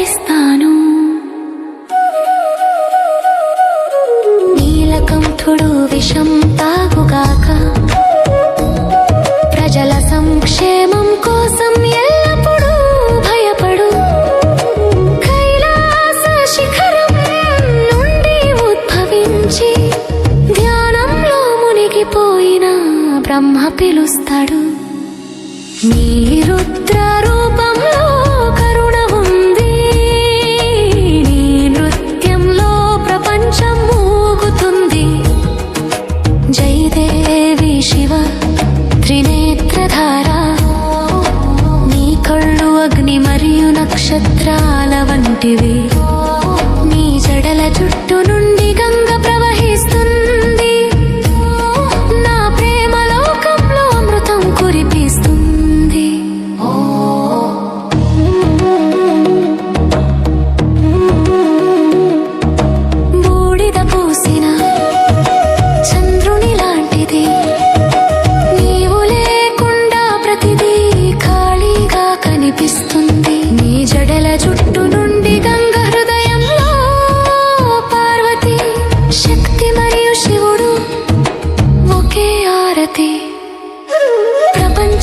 నమస్కరిస్తాను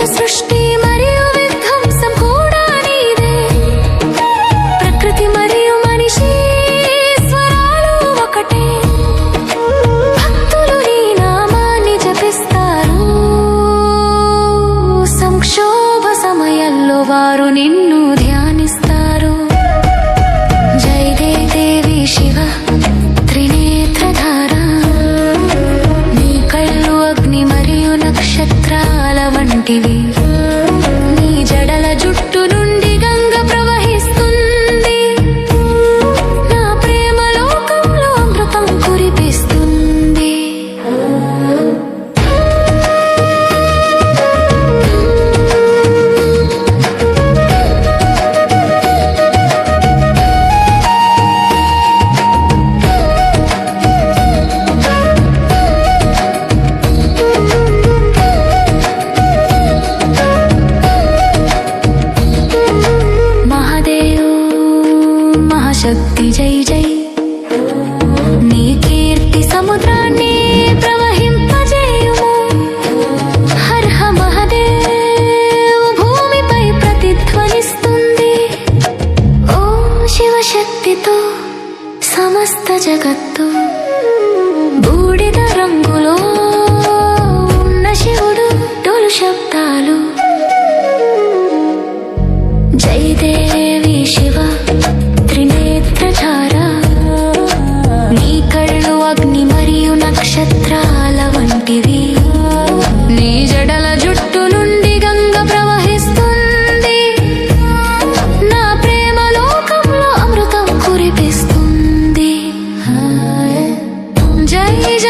ప్రపంచ నక్షత్రాల వంటివి. 这一生。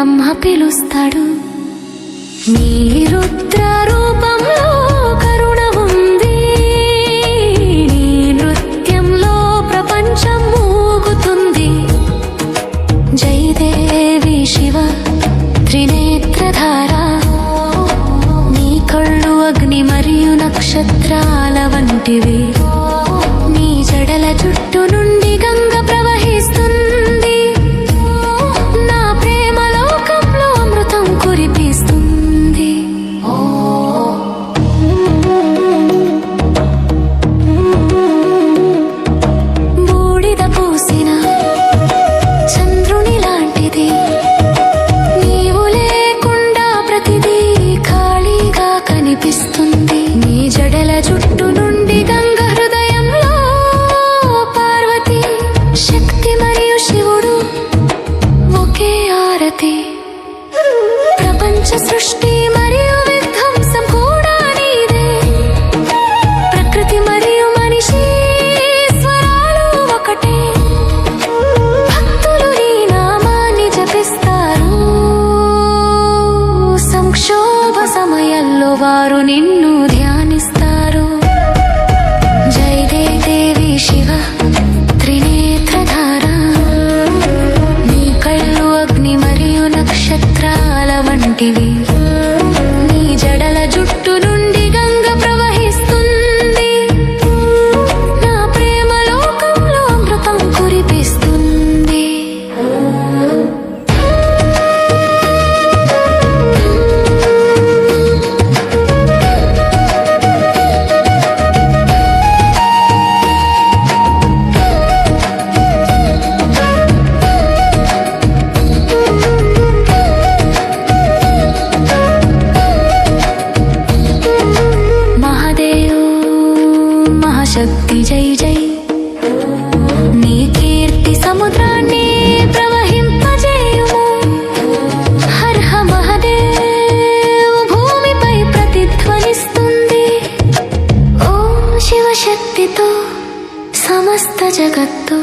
బ్రహ్మ పిలుస్తాడు. నీ రుద్ర రూపంలో కరుణ ఉంది. నీ నృత్యంలో ప్రపంచం మూగుతుంది జయదేవి శివ త్రినేత్రధార. నీ కళ్ళు అగ్ని మరియు నక్షత్రాల వంటివి. చుట్టూ నుండి గంగ హృదయంలో పార్వతి శక్తి మరియు శివుడు ఒకే ఆరతి. ప్రపంచ సృష్టి మరియు విధ్వంసం కూడా నీదే. ప్రకృతి మరియు మనిషి స్వరాలు ఒకటే. భక్తులు నీ నామాన్ని జపిస్తారు. సంక్షోభ సమయంలో వారు నిన్ను ధ్యానిస్తారు 낮아갔던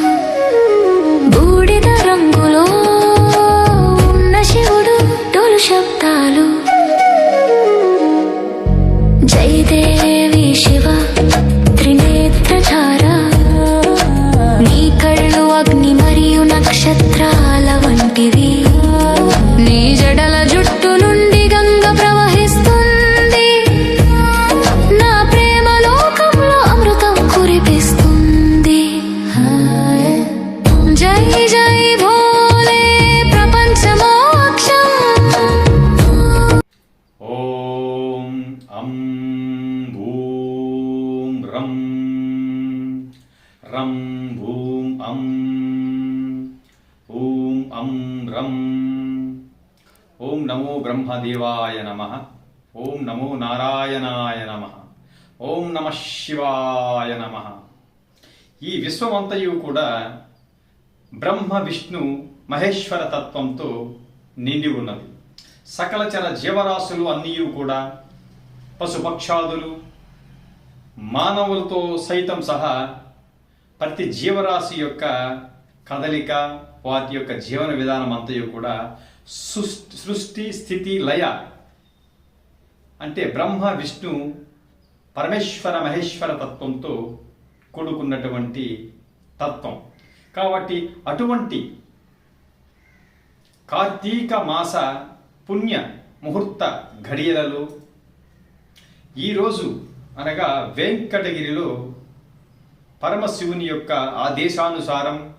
అం రం ఓం నమో బ్రహ్మదేవాయ నమ. ఓం నమో నారాయణాయ నమ. ఓం నమ శివాయ నమ. ఈ విశ్వమంతయు కూడా బ్రహ్మ విష్ణు మహేశ్వర తత్వంతో నిండి ఉన్నది. సకల చర జీవరాశులు అన్నీ కూడా పశుపక్షాదులు మానవులతో సైతం సహా ప్రతి జీవరాశి యొక్క కదలిక వాటి యొక్క జీవన విధానం అంతయు కూడా సృష్టి సృష్టి స్థితి లయ. అంటే బ్రహ్మ విష్ణు పరమేశ్వర మహేశ్వర తత్వంతో కూడుకున్నటువంటి తత్వం. కాబట్టి అటువంటి కార్తీక మాస పుణ్య ముహూర్త ఘడియలలో ఈరోజు అనగా వెంకటగిరిలో పరమశివుని యొక్క ఆదేశానుసారం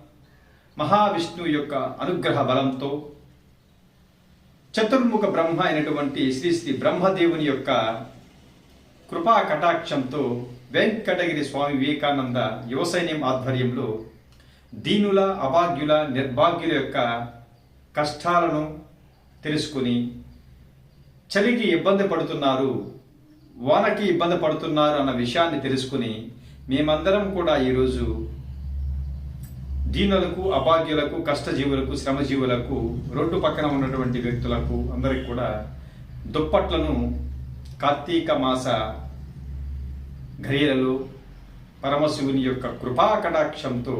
మహావిష్ణువు యొక్క అనుగ్రహ బలంతో చతుర్ముఖ బ్రహ్మ అయినటువంటి శ్రీ శ్రీ బ్రహ్మదేవుని యొక్క కృపా కటాక్షంతో వెంకటగిరి స్వామి వివేకానంద యువ సైన్యం ఆధ్వర్యంలో దీనుల అభాగ్యుల నిర్భాగ్యుల యొక్క కష్టాలను తెలుసుకుని చలికి ఇబ్బంది పడుతున్నారు వానకి ఇబ్బంది పడుతున్నారు అన్న విషయాన్ని తెలుసుకుని మేమందరం కూడా ఈరోజు దీనులకు అభాగ్యులకు కష్టజీవులకు శ్రమజీవులకు రోడ్డు పక్కన ఉన్నటువంటి వ్యక్తులకు అందరికి కూడా దుప్పట్లను కార్తీక మాస ఘరీలలో పరమశివుని యొక్క కృపా కటాక్షంతో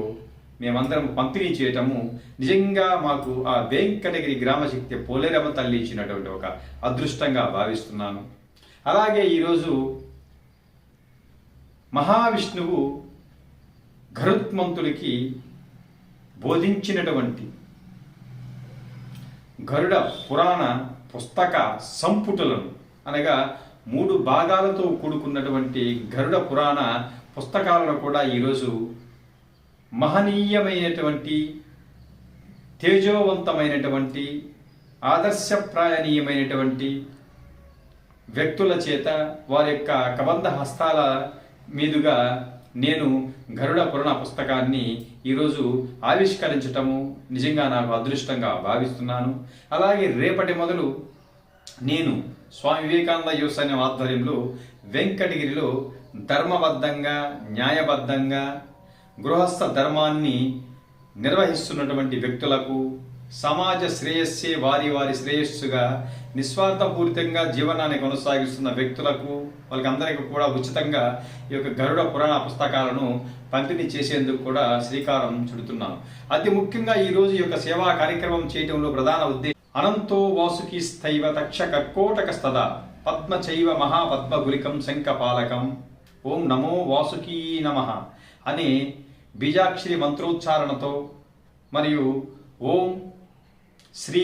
మేమందరం పంపిణీ చేయటము నిజంగా మాకు ఆ వెంకటగిరి గ్రామశక్తి పోలేరమ్మ తల్లి ఇచ్చినటువంటి ఒక అదృష్టంగా భావిస్తున్నాను. అలాగే ఈరోజు మహావిష్ణువు గరుత్మంతుడికి బోధించినటువంటి గరుడ పురాణ పుస్తక సంపుటలను అనగా మూడు భాగాలతో కూడుకున్నటువంటి గరుడ పురాణ పుస్తకాలను కూడా ఈరోజు మహనీయమైనటువంటి తేజోవంతమైనటువంటి ఆదర్శప్రాయణీయమైనటువంటి వ్యక్తుల చేత వారి యొక్క కబంధ హస్తాల మీదుగా నేను గరుడ పురాణ పుస్తకాన్ని ఈరోజు ఆవిష్కరించటము నిజంగా నాకు అదృష్టంగా భావిస్తున్నాను. అలాగే రేపటి మొదలు నేను స్వామి వివేకానంద యువ సైన్యం ఆధ్వర్యంలో వెంకటగిరిలో ధర్మబద్ధంగా న్యాయబద్ధంగా గృహస్థ ధర్మాన్ని నిర్వహిస్తున్నటువంటి వ్యక్తులకు సమాజ శ్రేయస్సే వారి వారి శ్రేయస్సుగా నిస్వార్థపూరితంగా జీవనాన్ని కొనసాగిస్తున్న వ్యక్తులకు వాళ్ళకందరికీ కూడా ఉచితంగా ఈ యొక్క గరుడ పురాణ పుస్తకాలను పంపిణీ చేసేందుకు కూడా శ్రీకారం చుడుతున్నాం. అతి ముఖ్యంగా ఈరోజు ఈ యొక్క సేవా కార్యక్రమం చేయడంలో ప్రధాన ఉద్దేశం అనంతో వాసుకి స్థైవ తక్ష కర్కోటక స్తద పద్మ చైవ మహాపద్మగులికం శంఖపాలకం ఓం నమో వాసుకీ నమ అనే బీజాక్షరి మంత్రోచ్చారణతో మరియు ఓం శ్రీ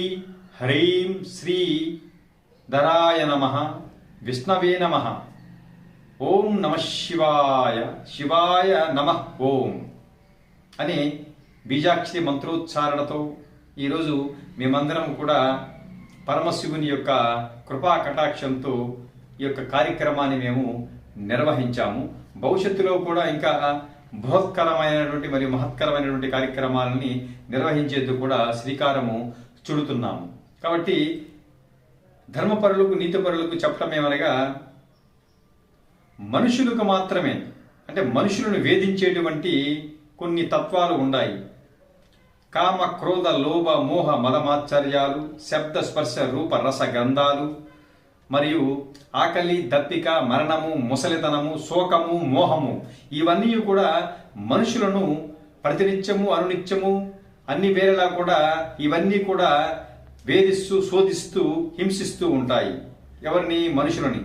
హ్రీం శ్రీ ధరాయ నమ విష్ణవే నమ. ఓం నమ శివాయ శివాయ నమ ఓం అనే బీజాక్షరి మంత్రోచ్చారణతో ఈరోజు మేమందరం కూడా పరమశివుని యొక్క కృపా కటాక్షంతో ఈ యొక్క కార్యక్రమాన్ని మేము నిర్వహించాము. భవిష్యత్తులో కూడా ఇంకా బృహత్కరమైనటువంటి మరియు మహత్కరమైనటువంటి కార్యక్రమాలని నిర్వహించేందుకు కూడా శ్రీకారము చూడుతున్నాము. కాబట్టి ధర్మపరులకు నీతిపరులకు చెప్పడం ఏమనగా మనుషులకు మాత్రమే అంటే మనుషులను వేధించేటువంటి కొన్ని తత్వాలు ఉన్నాయి. కామ క్రోధ లోభ మోహ మదమాచర్యాలు శబ్ద స్పర్శ రూప రస గంధాలు మరియు ఆకలి దప్పిక మరణము ముసలితనము శోకము మోహము ఇవన్నీ కూడా మనుషులను ప్రతినిత్యము అనునిత్యము అన్ని వేరేలా కూడా ఇవన్నీ కూడా వేధిస్తూ శోధిస్తూ హింసిస్తూ ఉంటాయి. ఎవరిని? మనుషులని.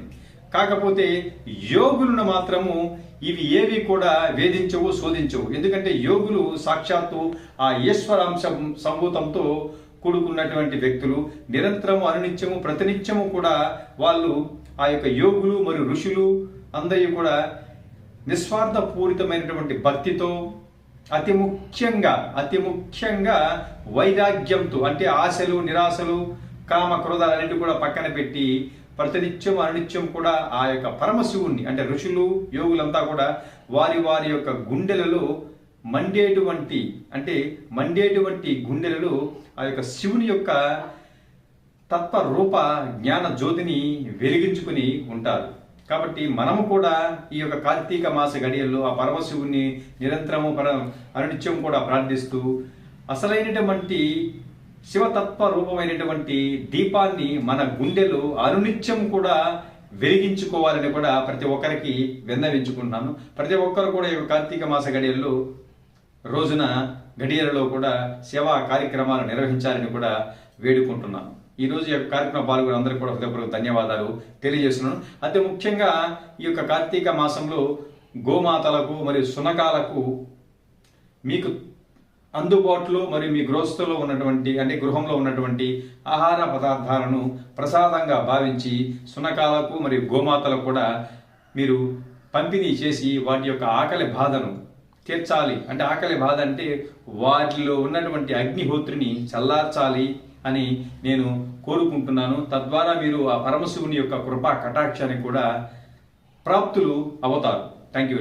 కాకపోతే యోగులను మాత్రము ఇవి ఏవి కూడా వేధించవు శోధించవు. ఎందుకంటే యోగులు సాక్షాత్తు ఆ ఈశ్వరాంశం సంభూతంతో కూడుకున్నటువంటి వ్యక్తులు. నిరంతరము అనునిత్యము ప్రతినిత్యము కూడా వాళ్ళు ఆ యొక్క యోగులు మరియు ఋషులు అందరి కూడా నిస్వార్థపూరితమైనటువంటి భక్తితో అతి ముఖ్యంగా అతి ముఖ్యంగా వైరాగ్యంతో అంటే ఆశలు నిరాశలు కామ క్రోధాలన్నిటి కూడా పక్కన పెట్టి ప్రతినిత్యం అనునిత్యం కూడా ఆ యొక్క పరమశివుణ్ణి అంటే ఋషులు యోగులంతా కూడా వారి వారి యొక్క గుండెలలో మండేటువంటి అంటే మండేటువంటి గుండెలలో ఆ యొక్క శివుని యొక్క తత్వ రూప జ్ఞాన జ్యోతిని వెలిగించుకుని ఉంటారు. కాబట్టి మనము కూడా ఈ యొక్క కార్తీక మాస గడియల్లో ఆ పరమశివుని నిరంతరము పర అనునిత్యం కూడా ప్రార్థిస్తూ అసలైనటువంటి శివతత్వ రూపమైనటువంటి దీపాన్ని మన గుండెలో అనునిత్యం కూడా వెలిగించుకోవాలని కూడా ప్రతి ఒక్కరికి విన్నవించుకుంటున్నాను. ప్రతి ఒక్కరు కూడా ఈ యొక్క కార్తీక మాస గడియల్లో రోజున గడియలలో కూడా సేవా కార్యక్రమాలు నిర్వహించాలని కూడా వేడుకుంటున్నాను. ఈ రోజు ఈ యొక్క కార్యక్రమం పాల్గొన్న అందరికీ కూడా హృదయపూర్వక ధన్యవాదాలు తెలియజేస్తున్నాను. అయితే ముఖ్యంగా ఈ యొక్క కార్తీక మాసంలో గోమాతలకు మరియు సునకాలకు మీకు అందుబాటులో మరియు మీ గృహస్థులో ఉన్నటువంటి అంటే గృహంలో ఉన్నటువంటి ఆహార పదార్థాలను ప్రసాదంగా భావించి సునకాలకు మరియు గోమాతలకు కూడా మీరు పంపిణీ చేసి వాటి యొక్క ఆకలి బాధను తీర్చాలి. అంటే ఆకలి బాధ అంటే వాటిలో ఉన్నటువంటి అగ్నిహోత్రిని చల్లార్చాలి అని నేను కోరుకుంటున్నాను. తద్వారా మీరు ఆ పరమశివుని యొక్క కృపా కటాక్షాన్ని కూడా ప్రాప్తులు అవుతారు. Thank you